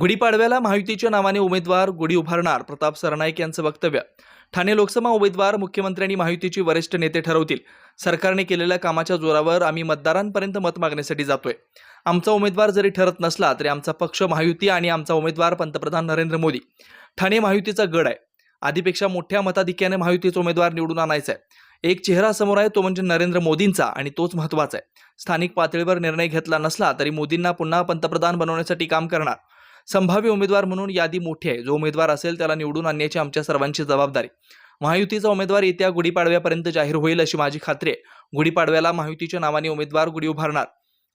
गुढीपाडव्याला महायुतीच्या नावाने उमेदवार गुढी उभारणार प्रताप सरनाईक यांचं वक्तव्य. ठाणे लोकसभा उमेदवार मुख्यमंत्र्यांनी महायुतीची महायुतीचे वरिष्ठ नेते ठरवतील. सरकारने केलेल्या कामाच्या जोरावर आम्ही मतदारांपर्यंत मत मागण्यासाठी जातोय. आमचा उमेदवार जरी ठरत नसला तरी आमचा पक्ष महायुती आणि आमचा उमेदवार पंतप्रधान नरेंद्र मोदी. ठाणे महायुतीचा गड आहे. आधीपेक्षा मोठ्या मताधिक्याने महायुतीचा उमेदवार निवडून आणायचा आहे एक चेहरा समोर आहे तो म्हणजे नरेंद्र मोदींचा आणि तोच महत्त्वाचा आहे. स्थानिक पातळीवर निर्णय घेतला नसला तरी मोदींना पुन्हा पंतप्रधान बनवण्यासाठी काम करणार. संभाव्य उमेदवार म्हणून यादी मोठी आहे. जो उमेदवार असेल त्याला निवडून आणण्याची आमच्या सर्वांची जबाबदारी. महायुतीचा उमेदवार येत्या गुढीपाडव्यापर्यंत जाहीर होईल अशी माझी खात्री आहे. गुढीपाडव्याला महायुतीच्या नावाने उमेदवार गुढी उभारणार.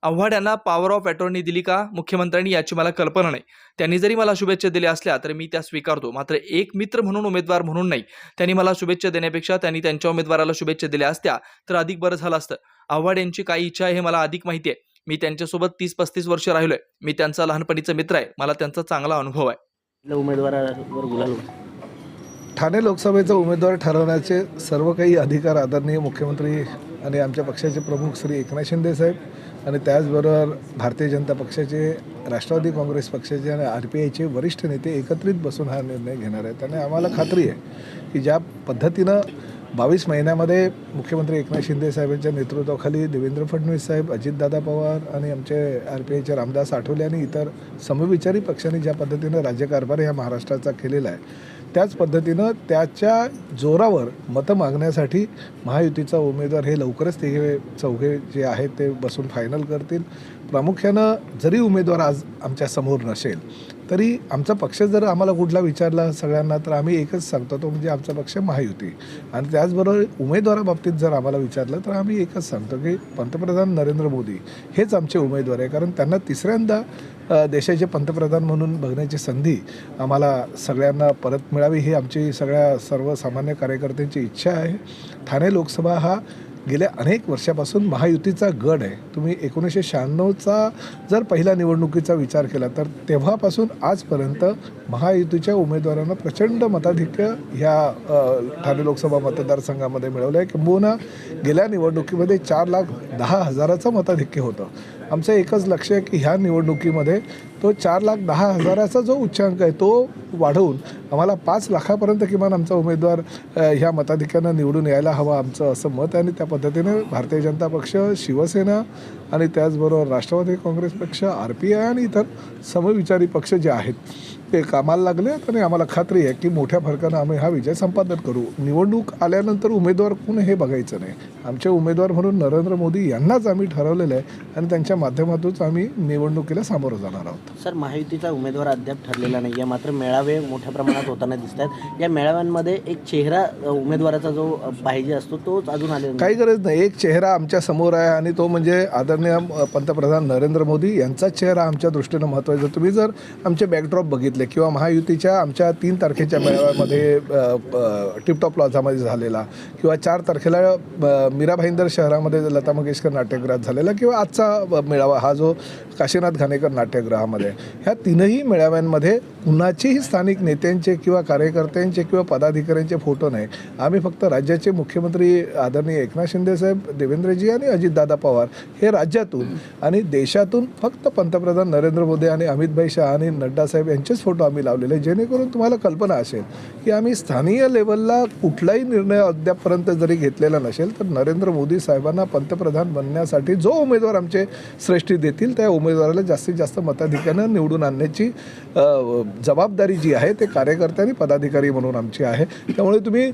आव्हाड यांना पॉवर ऑफ अटॉर्नी दिली का? मुख्यमंत्र्यांनी याची मला कल्पना नाही. त्यांनी जरी मला शुभेच्छा दिल्या असल्या तर मी त्या स्वीकारतो. मात्र एक मित्र म्हणून उमेदवार म्हणून नाही. त्यांनी मला शुभेच्छा देण्यापेक्षा त्यांनी त्यांच्या उमेदवाराला शुभेच्छा दिल्या असत्या तर अधिक बरं झालं असतं. आव्हाड यांची काय इच्छा आहे हे मला अधिक माहिती आहे. मी त्यांच्यासोबत तीस पस्तीस वर्ष राहिलोय. मी त्यांचा लहानपणीचा मित्र आहे. मला त्यांचा चांगला अनुभव आहे. उमेदवारावर गुलाल. ठाणे लोकसभेचा उमेदवार ठरवण्याचे सर्व काही अधिकार आदरणीय मुख्यमंत्री आणि आमच्या पक्षाचे प्रमुख श्री एकनाथ शिंदे साहेब आणि त्याचबरोबर भारतीय जनता पक्षाचे राष्ट्रवादी काँग्रेस पक्षाचे आणि आर पी आयचे वरिष्ठ नेते एकत्रित बसून हा निर्णय घेणार आहेत. आणि आम्हाला खात्री आहे की ज्या पद्धतीनं बावीस महिन्यामध्ये मुख्यमंत्री एकनाथ शिंदे साहेबांच्या नेतृत्वाखाली देवेंद्र फडणवीस साहेब अजितदादा पवार आणि आमचे आर पी आयचे रामदास आठवले आणि इतर समविचारी पक्षांनी ज्या पद्धतीनं राज्यकारभार या महाराष्ट्राचा केलेला आहे त्याच पद्धतीनं त्याच्या जोरावर मतं मागण्यासाठी महायुतीचा उमेदवार हे लवकरच ते चौघे जे आहेत ते बसून फायनल करतील. प्रामुख्यानं जरी उमेदवार आज आमच्यासमोर नसेल तरी आमचा पक्ष जर आम्हाला कुठला विचारला सगळ्यांना तर आम्ही एकच सांगतो तो म्हणजे आमचा पक्ष महायुती. आणि त्याचबरोबर उमेदवाराबाबतीत जर आम्हाला विचारलं तर आम्ही एकच सांगतो की पंतप्रधान नरेंद्र मोदी हेच आमचे उमेदवार आहे. कारण त्यांना तिसऱ्यांदा देशाचे पंतप्रधान म्हणून बघण्याची संधी आम्हाला सगळ्यांना परत मिळावी ही आमची सगळ्या सर्वसामान्य कार्यकर्त्यांची इच्छा आहे. ठाणे लोकसभा हा गेल्या अनेक वर्षापासून महायुतीचा गड आहे. तुम्ही एकोणीसशे शहाण्णवचा जर पहिल्या निवडणुकीचा विचार केला तर तेव्हापासून आजपर्यंत महायुतीच्या उमेदवारांना प्रचंड मताधिक्य ह्या ठाणे लोकसभा मतदारसंघामध्ये मिळवलं आहे किंबहुना गेल्या निवडणुकीमध्ये चार लाख दहा हजाराचं मताधिक्य होतं. आमचं एकच लक्ष आहे की ह्या निवडणुकीमध्ये तो चार लाख दहा हजाराचा जो उच्चांक आहे तो वाढवून आम्हाला पाच लाखापर्यंत किमान आमचा उमेदवार ह्या मताधिक्यानं निवडून यायला हवा आमचं असं मत आहे. आणि त्या पद्धतीने भारतीय जनता पक्ष शिवसेना आणि त्याचबरोबर राष्ट्रवादी काँग्रेस पक्ष आर पी आय आणि इतर समविचारी पक्ष जे आहेत ते कामाला लागले आहेत आणि आम्हाला खात्री आहे की मोठ्या फरकानं आम्ही हा विजय संपादन करू. निवडणूक आल्यानंतर उमेदवार कोण हे बघायचं नाही. आमचे उमेदवार म्हणून नरेंद्र मोदी यांनाच आम्ही ठरवलेलं आहे आणि त्यांच्या माध्यमातूनच आम्ही निवडणुकीला सामोरं जाणार आहोत. सर महायुतीचा उमेदवार अद्याप ठरलेला नाही आहे मात्र मेळावे मोठ्या प्रमाणात होताना दिसत आहेत. या मेळाव्यांमध्ये एक चेहरा उमेदवाराचा जो पाहिजे असतो तोच अजून नाही. काही गरज नाही. एक चेहरा आमच्यासमोर आहे आणि तो म्हणजे आदरणीय पंतप्रधान नरेंद्र मोदी यांचाच चेहरा आमच्या दृष्टीनं महत्त्वाचा तुम्ही जर आमचे बॅकड्रॉप बघितले किंवा महायुतीच्या आमच्या तीन तारखेच्या मेळाव्यामध्ये टिपटॉप प्लाझामध्ये झालेला किंवा चार तारखेला मीरा भाईंदर शहरामध्ये लता मंगेशकर नाट्यगृहात झालेला किंवा आजचा मेळावा हा जो काशीनाथ घाणेकर नाट्यगृहामध्ये ह्या तीनही मेळाव्यांमध्ये कुणाचेही स्थानिक नेत्यांचे किंवा कार्यकर्त्यांचे किंवा पदाधिकाऱ्यांचे फोटो नाही. आम्ही फक्त राज्याचे मुख्यमंत्री आदरणीय एकनाथ शिंदेसाहेब देवेंद्रजी आणि अजितदादा पवार हे राज्यातून आणि देशातून फक्त पंतप्रधान नरेंद्र मोदी आणि अमितभाई शहा आणि नड्डा साहेब यांचेच फोटो आम्ही लावलेले आहेत. जेणेकरून तुम्हाला कल्पना असेल की आम्ही स्थानीय लेवलला कुठलाही निर्णय अद्यापपर्यंत जरी घेतलेला नसेल तर नरेंद्र मोदी साहेबांना पंतप्रधान बनण्यासाठी जो उमेदवार आमचे श्रेष्ठी देतील त्या उमेदवाराला जास्तीत जास्त मताधिक्यानं निवडून आणण्याची जबाबदारी जी आहे ते कार्यकर्ते आणि पदाधिकारी म्हणून आमची आहे त्यामुळे तुम्ही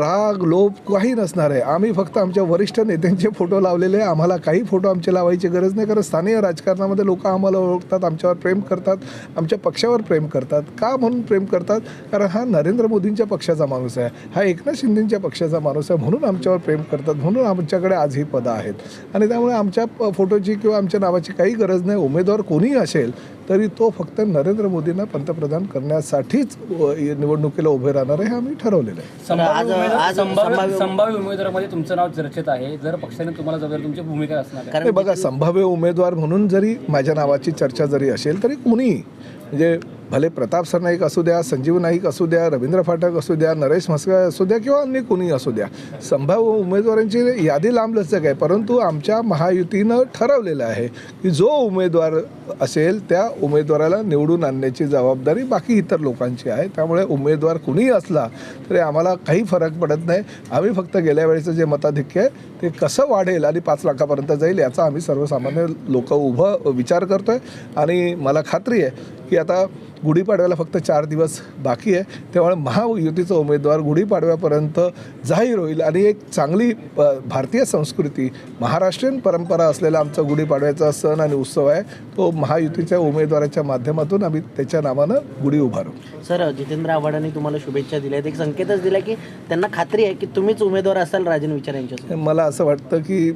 राग लोभ काही नसणार आहे आम्ही फक्त आमच्या वरिष्ठ नेत्यांचे फोटो लावलेले आम्हाला काही फोटो फोटो आमचे लावायची गरज नाही कारण स्थानिय राजकारणामध्ये लोक आम्हाला ओळखतात आमच्यावर प्रेम करतात आमच्या पक्षावर प्रेम करतात. का म्हणून प्रेम करतात? कारण हा नरेंद्र मोदींच्या पक्षाचा माणूस आहे. हा एकनाथ शिंदेंच्या पक्षाचा माणूस आहे म्हणून आमच्यावर प्रेम करतात म्हणून आमच्याकडे आज ही पदं आहेत. आणि त्यामुळे आमच्या फोटोची किंवा आमच्या नावाची काही गरज नाही. उमेदवार कोणीही असेल तरी तो फक्त नरेंद्र मोदींना पंतप्रधान करण्यासाठीच निवडणुकीला उभे राहणार आहे हे आम्ही ठरवलेलं आहे. संभाव्य उमेदवारामध्ये तुमचं नाव चर्चेत आहे. जर पक्षाने तुम्हाला जवळ तुमची भूमिका असणार बघा संभाव्य उमेदवार म्हणून जरी माझ्या नावाची चर्चा जरी असेल तरी कोणीही म्हणजे भले प्रताप सरनाईक असू द्या संजीव नाईक असू द्या रवींद्र फाटक असू द्या नरेश म्हस्कर असू द्या किंवा अन्य कोणी असू द्या संभाव्य उमेदवारांची यादी लांबलचक आहे. परंतु आमच्या महायुतीनं ठरवलेलं आहे की जो उमेदवार असेल त्या उमेदवाराला निवडून आणण्याची जबाबदारी बाकी इतर लोकांची आहे. त्यामुळे उमेदवार कुणीही असला तरी आम्हाला काही फरक पडत नाही. आम्ही फक्त गेल्या वेळेचं जे मताधिक्य आहे ते कसं वाढेल आणि पाच लाखापर्यंत जाईल याचा आम्ही सर्वसामान्य लोक उभं विचार करतो आहे आणि मला खात्री आहे की आता गुढीपाडव्याला फक्त चार दिवस बाकी आहे. त्यामुळे महायुतीचा उमेदवार गुढीपाडव्यापर्यंत जाहीर होईल. आणि एक चांगली भारतीय संस्कृती महाराष्ट्रीयन परंपरा असलेला आमचा गुढीपाडव्याचा सण आणि उत्सव आहे. तो महायुतीच्या उमेदवाराच्या माध्यमातून आम्ही त्याच्या नावानं गुढी उभारू. सर जितेंद्र आव्हाडांनी तुम्हाला शुभेच्छा दिल्या आहेत. एक संकेतच दिला की त्यांना खात्री आहे की तुम्हीच उमेदवार असाल राजन विचार यांच्यासोबत. मला असं वाटतं की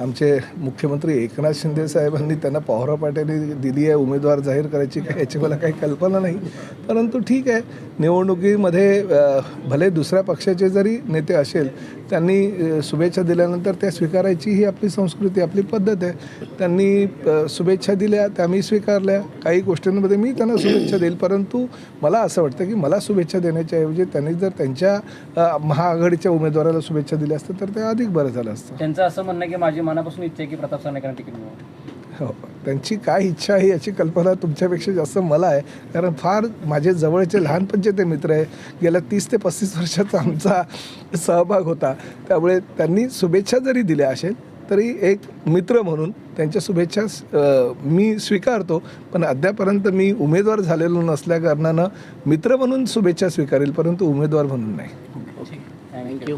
आमचे मुख्यमंत्री एकनाथ शिंदे साहेबांनी त्यांना पॉवर पाट्याने दिली आहे उमेदवार जाहीर करायची. याची मला काही कल्पना नाही. परंतु ठीक आहे. निवडणुकीमध्ये भले दुसऱ्या पक्षाचे जरी नेते असेल त्यांनी शुभेच्छा दिल्यानंतर त्या स्वीकारायची ही आपली संस्कृती आपली पद्धत आहे. त्यांनी शुभेच्छा दिल्या त्या मी स्वीकारल्या. काही गोष्टींमध्ये मी त्यांना शुभेच्छा देईल. परंतु मला असं वाटतं की मला शुभेच्छा देण्याच्या ऐवजी त्यांनी जर त्यांच्या महाआघाडीच्या उमेदवाराला शुभेच्छा दिल्या असत्या तर ते अधिक बरं झालं असतं. त्यांचं असं म्हणणं आहे की माझी मनापासून इच्छा आहे की प्रताप सरनाईकांना तिकीट हो. त्यांची काय इच्छा आहे याची कल्पना तुमच्यापेक्षा जास्त मला आहे. कारण फार माझे जवळचे लहानपणचे ते मित्र आहे. गेल्या तीस ते पस्तीस वर्षाचा आमचा सहभाग होता. त्यामुळे त्यांनी शुभेच्छा जरी दिल्या असेल तरी एक मित्र म्हणून त्यांच्या शुभेच्छा मी स्वीकारतो. पण अद्यापर्यंत मी उमेदवार झालेलो नसल्याकारणानं मित्र म्हणून शुभेच्छा स्वीकारेल परंतु उमेदवार म्हणून नाही. थँक्यू